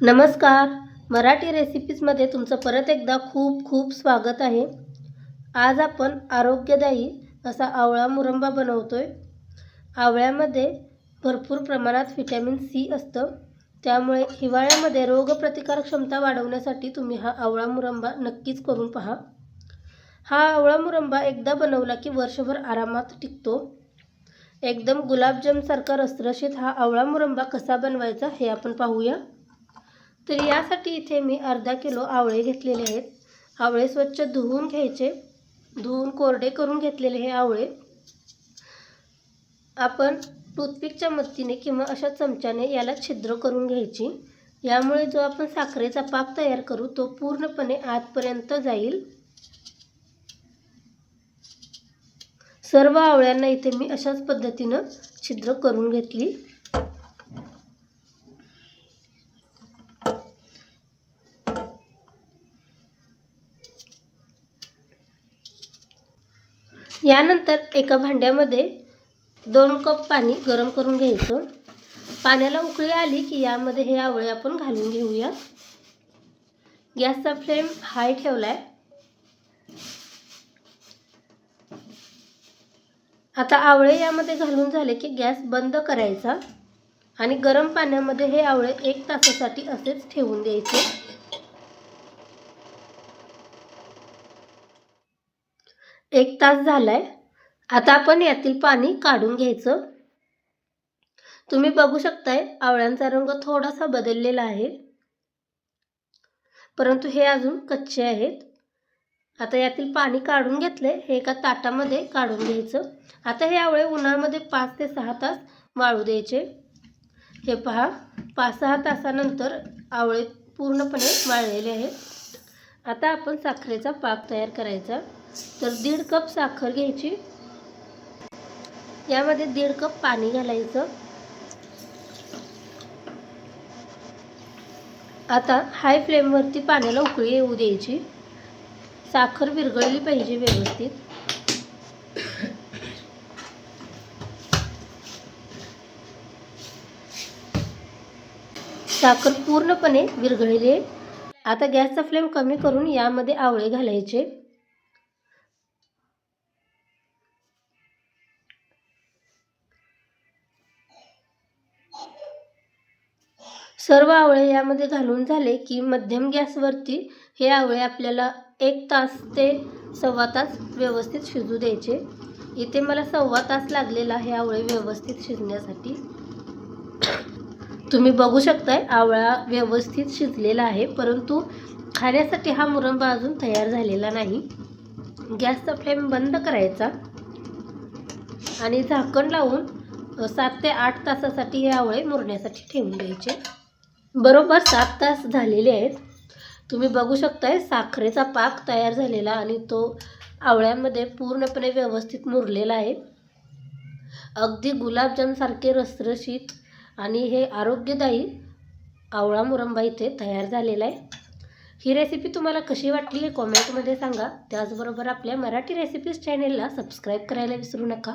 नमस्कार. मराठी रेसिपीजमध्ये तुमचं परत एकदा खूप खूप स्वागत आहे. आज आपण आरोग्यदायी असा आवळा मुरंबा बनवतो आहे आवळ्यामध्ये भरपूर प्रमाणात व्हिटॅमिन सी असतं. त्यामुळे हिवाळ्यामध्ये रोगप्रतिकारक क्षमता वाढवण्यासाठी तुम्ही हा आवळा मुरंबा नक्कीच करून पहा. हा आवळा मुरंबा एकदा बनवला की वर्षभर आरामात टिकतो. एकदम गुलाबजामसारखा रसरशीत हा आवळा मुरंबा कसा बनवायचा हे आपण पाहूया. तर यासाठी इथे मी अर्धा किलो आवळे घेतलेले आहेत. आवळे स्वच्छ धुवून घ्यायचे. धुवून कोरडे करून घेतलेले हे आवळे. आपण टूथपिकच्या मदतीने किंवा अशा चमच्याने याला छिद्र करून घ्यायची. यामुळे जो आपण साखरेचा पाक तयार करू तो पूर्णपणे आतपर्यंत जाईल. सर्व आवळ्यांना इथे मी अशाच पद्धतीनं छिद्र करून घेतली. यानंतर एका भांड्यामध्ये दोन कप पाणी गरम करून घ्यायचं. पाण्याला उकळी आली की यामध्ये हे आवळे आपण घालून घेऊया. गॅसचा फ्लेम हाय ठेवला आहे आता आवळे यामध्ये घालून झाले की गॅस बंद करायचा आणि गरम पाण्यामध्ये हे आवळे एक तासासाठी असेच ठेवून द्यायचे. एक तास झाला आहे आता आपण यातील पाणी काढून घ्यायचं. तुम्ही बघू शकताय आवळ्यांचा रंग थोडासा बदललेला आहे. परंतु हे अजून कच्चे आहेत. आता यातील पाणी काढून घेतले हे एका ताटामध्ये काढून घ्यायचं. आता हे आवळे उन्हामध्ये पाच ते सहा तास वाळू द्यायचे. हे पहा पाच सहा तासानंतर आवळे पूर्णपणे वाळलेले आहेत. आता आपण साखरेचा पाक तयार करायचा. तर दीड कप साखर घ्यायची. यामध्ये दीड कप पाणी घालायचं. आता हाय फ्लेमवरती पाण्याला उकळी येऊ द्यायची. साखर विरघळली पाहिजे व्यवस्थित. साखर पूर्णपणे विरघळली आहे. आता गॅसचा फ्लेम कमी करून यामध्ये आवळे घालायचे. सर्व आवळे यामध्ये घालून झाले की मध्यम गॅसवरती हे आवळे आपल्याला एक तास ते सव्वा तास व्यवस्थित शिजू द्यायचे. इथे मला सव्वा तास लागलेला हे आवळे व्यवस्थित शिजण्यासाठी. तुम्ही बघू शकताय आवळा व्यवस्थित शिजलेला आहे परंतु खाण्यासाठी हा मुरंबा अजून तयार झालेला नाही. गॅसचा फ्लेम बंद करायचा आणि झाकण लावून सात ते आठ तासासाठी हे आवळे मुरण्यासाठी ठेवून द्यायचे. बरोबर सात तास झालेले आहेत. तुम्ही बघू शकताय साखरेचा पाक तयार झालेला आणि तो आवळ्यामध्ये पूर्णपणे व्यवस्थित मुरलेला आहे. अगदी गुलाबजामसारखे रसरशीत आणि हे आरोग्यदायी आवळा मुरंबा इथे तयार झालेला आहे. ही रेसिपी तुम्हाला कशी वाटली हे कॉमेंटमध्ये सांगा. त्याचबरोबर आपल्या मराठी रेसिपीज चॅनेलला सबस्क्राईब करायला विसरू नका.